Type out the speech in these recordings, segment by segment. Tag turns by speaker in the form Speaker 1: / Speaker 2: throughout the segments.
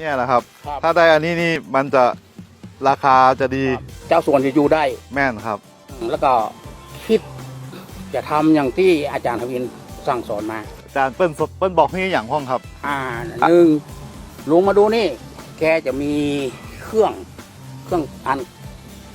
Speaker 1: เนี่ยแหละครับ
Speaker 2: ครับ
Speaker 1: ถ้าได้อันนี้นี่มันจะราคาจะดี
Speaker 2: เจ้าส่วนจะอยู่ได้
Speaker 1: แม่นครับ
Speaker 2: อืมแล้วก็คิดจะทำอย่างที่อาจารย์ทวินสั่งสอนมา
Speaker 1: อาจารย์เปิ้ลสเปิ้ลบอกให้อย่างห้องครับ
Speaker 2: อ่าหนึ่งลุงมาดูนี่ แกจะมีเครื่องเครื่องอัน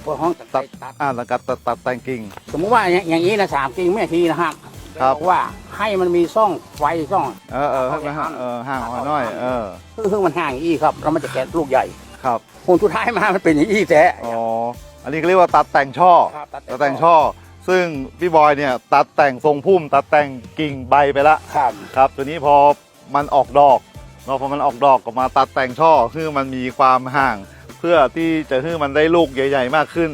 Speaker 2: เพื่อห้องตัด
Speaker 1: ตัด
Speaker 2: ตัด
Speaker 1: อ่าแล้วก็ตัดตัดแต่งกิ่ง
Speaker 2: สมมติว่าอย่างอย่างนี้นะสามกิ่งแม่ทีนะครับ
Speaker 1: ครับ
Speaker 2: แกอกว่าให้มันมีซ่องไฟซ่อง
Speaker 1: เออเออให้มันห่างเออห่างออกมาหน่อย เออ
Speaker 2: เพื่อมันห่างอย่างนี้ครับแล้วมันจะแกะลูกใหญ่
Speaker 1: ครับ
Speaker 2: ผลสุดท้ายมามันเป็นอย่างนี้แท้
Speaker 1: อ๋ออันนี้ก็เรียกว่าตัดแต่งช่อ
Speaker 2: ครับ
Speaker 1: ตัดแต่งช่อ ซึ่งพี่บอยเนี่ยตัดแต่งทรงพุ่ม ตัดแต่งกิ่งใบไปละ
Speaker 2: ครับ
Speaker 1: ครับ ตัวนี้พอมันออกดอกเนาะพอมันออกดอกก็มาตัดแต่งช่อคือมันมีความห่าง เพื่อที่จะให้มันได้ลูกใหญ่ ๆ มากขึ้น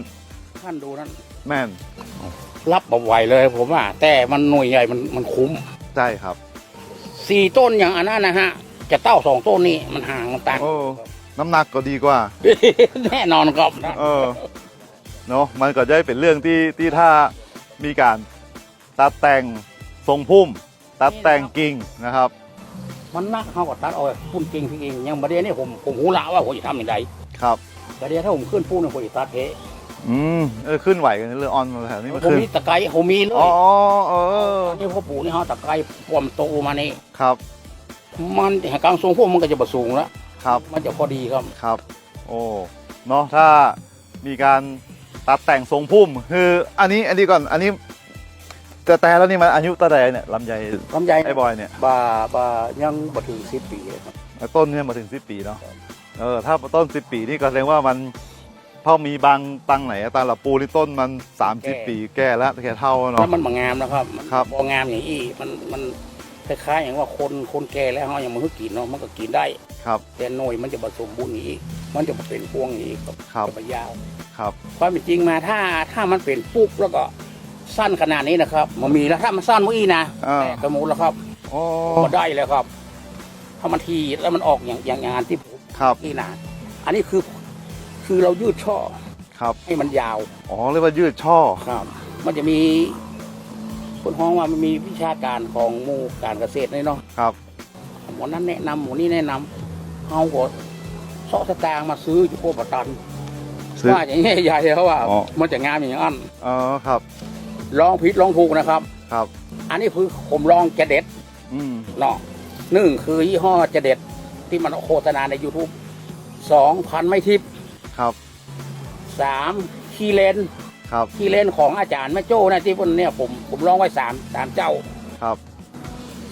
Speaker 2: ท่านดูนั่น
Speaker 1: แม่น
Speaker 2: รับบ่ไหวเลยผมว่า แต่มันหน่วยใหญ่มันมันคุ้ม
Speaker 1: ใช่ครับ
Speaker 2: สี่ต้นอย่างอันนั้นนะฮะ จะเต้าสองต้นนี่มันห่างมันต่าง
Speaker 1: โอ้น้ำหนักก็ดีกว่า
Speaker 2: แน่นอนครับนะ
Speaker 1: เออเนาะมันก็จะได้เป็นเรื่องที่ที่ถ้ามีการตัดแต่งทรงพุ่ม ตัดแต่งกิ่งนะครับ
Speaker 2: มันนักเขาก็ตัดเอาไว้พุ่นจริงพี่เองยังประเดี๋ยวนี้ผมผมหูละว่าผมจะทำอย่างไร
Speaker 1: ครับ
Speaker 2: ประเดี๋ยวถ้าผมขึ้นพุ่นเนี่ยผมจะตัดเพ
Speaker 1: อืมเออขึ้นไหวกันเรื่องออนมาแถวนี้มัน
Speaker 2: ผม
Speaker 1: ขึ้น
Speaker 2: มีตะไคร้ผมมีเลย
Speaker 1: อ๋อเออ
Speaker 2: นี่พ่อปู่นี่เขาตะไคร้ความโตมานี่
Speaker 1: ครับ
Speaker 2: มันกลางทรงพวกมันก็จะบสูงแล้ว
Speaker 1: ครับ
Speaker 2: มันจะพอดีครับ
Speaker 1: ครับ โอ้เนาะถ้ามีการตัดแต่งทรงพุ่ม คือ อันนี้อันนี้ก่อนอันนี้แต่แต่แล้วนี่มันอายุตั้งแต่เนี่ยลำไย
Speaker 2: ลำไย
Speaker 1: ไอ้บอยเนี่ย
Speaker 2: บาบายังบ่ถึงสิบปีเลยครับ
Speaker 1: ต้นเนี่ยมาถึงสิบปีเนาะเออถ้าต้นสิบปีนี่ก็แสดงว่ามัน พอมีบางตังไหนตาละปูนี่ต้นมันสามสิบปีแก่แล้วแก่เท่า
Speaker 2: แล้
Speaker 1: เนาะ
Speaker 2: วมันบางงามนะครับมัน
Speaker 1: ครับ
Speaker 2: พองามอย่างนี้มันมันคล้ายๆอย่างว่าคนคนแก่แล้วเขาอย่างมันก็กินเนาะมันก็กินได้
Speaker 1: ครับ
Speaker 2: แต่หน่วยมันจะผสมบูรณ์อย่างนี้มันจะเป็นพวงอย่างนี้ครับ
Speaker 1: ครับ
Speaker 2: จะไปยาว
Speaker 1: ครับ
Speaker 2: ความเป็นจริงมาถ้าถ้ามันเป็นปุ๊บแล้วก็สั้นขนาดนี้นะครับ มันมีแล้วถ้ามันสั้นเมื่อกี้นะ
Speaker 1: อ่า
Speaker 2: แต่กระมูลแล้วครับ
Speaker 1: โอ้
Speaker 2: ก็ได้แล้วครับถ้ามันทีแล้วมันออกอย่างอย่างงานที่ผม
Speaker 1: ครับ
Speaker 2: นี่นะอันนี้คือ คือเรายืดช่อ
Speaker 1: ครับ
Speaker 2: ให้มันยาว
Speaker 1: อ๋อเรียกว่ายืดช่อ
Speaker 2: ครับ มันจะมีคนห้องว่ามันมีวิชาการของหมู่การเกษตรนี่เนาะ
Speaker 1: ครับ
Speaker 2: หมอนั้นแนะนำหมอนี้แนะนำเอาหัวเสาะสตางค์มาซื้ออยู่โคปตัน
Speaker 1: ซื้อ
Speaker 2: ว่าอย่างนี้ใหญ่ๆเขาว่า
Speaker 1: อ๋อ
Speaker 2: มันจะงามอย่างนั้น
Speaker 1: อ๋อครับ
Speaker 2: ลองผิดลองถูกนะครับ
Speaker 1: ครับ
Speaker 2: อันนี้คือผมลองจะเด็ด
Speaker 1: อืม
Speaker 2: เนาะหนึ่งคือยี่ห้อจะเด็ดที่มันโฆษณาใน YouTube สองพันไม่ทิพย์
Speaker 1: ครับ
Speaker 2: สามคีเลน
Speaker 1: ครับ
Speaker 2: คีเลนของอาจารย์แม่โจ้นะที่พนเนี่ยผมผมลองไว้สามสามเจ้า
Speaker 1: ครับ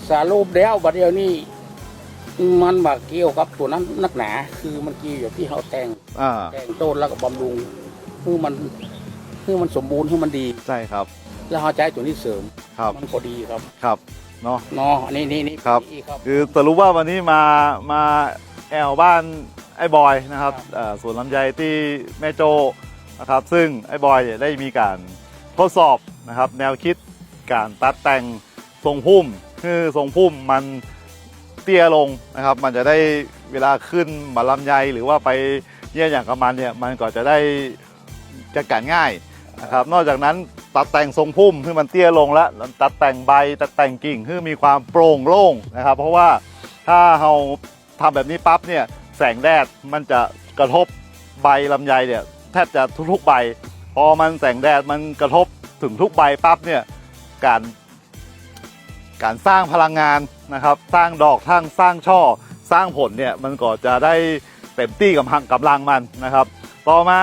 Speaker 2: สรุปแล้วบัดเดียวนี้มันบาเกี่ยวกับตัวนั้นนักหนา คือมันเกี่ยวกับที่เขาแต่ง
Speaker 1: อ่า
Speaker 2: แต่งต้นแล้วก็บำรุงคือมันคือมันสมบูรณ์คือมันดี
Speaker 1: ใช่ครับ
Speaker 2: แล้วเขาใช้ตัวนี้เสริม
Speaker 1: ครับ
Speaker 2: มันพอดีครับ
Speaker 1: ครับเนาะ
Speaker 2: เนาะอันนี้นี่นี่
Speaker 1: ครับ
Speaker 2: นี่ครับ
Speaker 1: คือสรุปว่าวันนี้มามาแอลบ้าน ไอ้บอยนะครับสวนลำไยที่แม่โจนะครับซึ่งไอ้บอยได้มีการทดสอบนะครับแนวคิดการตัดแต่งทรงพุ่มคือทรงพุ่มมันเตี้ยลงนะครับ มันจะได้เวลาขึ้นมาลำไยหรือว่าไปเยี่ยอย่างกับมันเนี่ยมันก็จะได้จะการง่ายนะครับนอกจากนั้นตัดแต่งทรงพุ่มคือมันเตี้ยลงแล้วตัดแต่งใบตัดแต่งกิ่งคือมีความโปร่งโล่งนะครับ เพราะว่าถ้าเราทำแบบนี้ปั๊บเนี่ย แสงแดดมันจะกระทบใบลำไยเนี่ยแทบจะทุกๆใบ พอมันแสงแดดมันกระทบถึงทุกใบปั๊บเนี่ยการการสร้างพลังงานนะครับ สร้างดอกทั้งสร้างช่อ สร้างผลเนี่ยมันก็จะได้เต็มที่กับพังกับลังมันนะครับ ต่อมา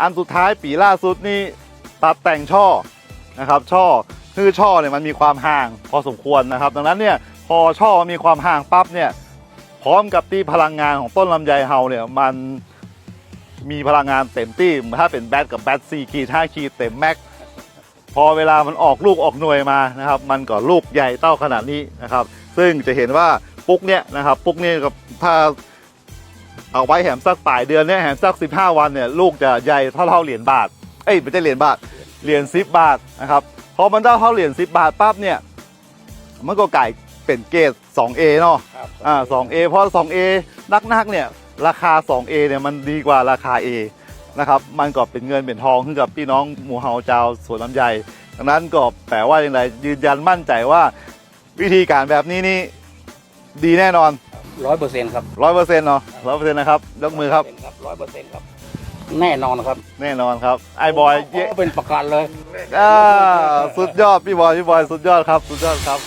Speaker 1: อันสุดท้ายปีล่าสุดนี่ตัดแต่งช่อนะครับช่อคือช่อเนี่ยมันมีความห่างพอสมควรนะครับ ดังนั้นเนี่ยพอช่อมีความห่างปั๊บเนี่ย พร้อมกับที่พลังงานของต้นลำไยเฮาเนี่ยมันมีพลังงานเต็มที่ถ้าเป็นแบทกับแบทสี่ขีดห้าขีดเต็มแม็กพอเวลามันออกลูกออกหน่วยมานะครับ มันก็ลูกใหญ่เต้าขนาดนี้นะครับ ซึ่งจะเห็นว่าปุ๊กเนี่ยนะครับ ปุ๊กเนี่ยกับถ้าเอาไว้แหมสักปลายเดือนเนี่ยแหมสัก 15 วันเนี่ยลูกจะใหญ่เท่าเท่าเหรียญบาทเอ้ยไม่ใช่เหรียญบาทเหรียญสิบบาทนะครับพอมันได้เท่าเหรียญสิบบาทปั๊บเนี่ยมันก็ไก่ เป็นเกรด 2A เนาะ
Speaker 2: ครับ
Speaker 1: อ่า 2A เพราะ 2A นักๆเนี่ยราคา 2A เนี่ยมันดีกว่าราคา A นะครับมันก็เป็นเงินเป็นทองขึ้นกับพี่น้องหมู่เฮาเจ้าสวนลำไยดังนั้นก็แปลว่าอย่างไรยืนยันมั่นใจว่าวิธีการแบบนี้นี่ดีแน่นอน
Speaker 2: ร้อยเปอร์เซ็นต์ครับ
Speaker 1: ร้อยเปอร์เซ็นต์เนาะร้อยเปอร์เซ็นต์นะครับยกมือครับ
Speaker 2: ร้อยเปอร์เซ็นต์ครับ แน่นอนครับ
Speaker 1: แน่นอนครับไอ้บอยเย
Speaker 2: ขเป็นประกันเลย
Speaker 1: อ่าสุดยอดพี่บอยพี่บอยสุดยอดครับ สุดยอดครับ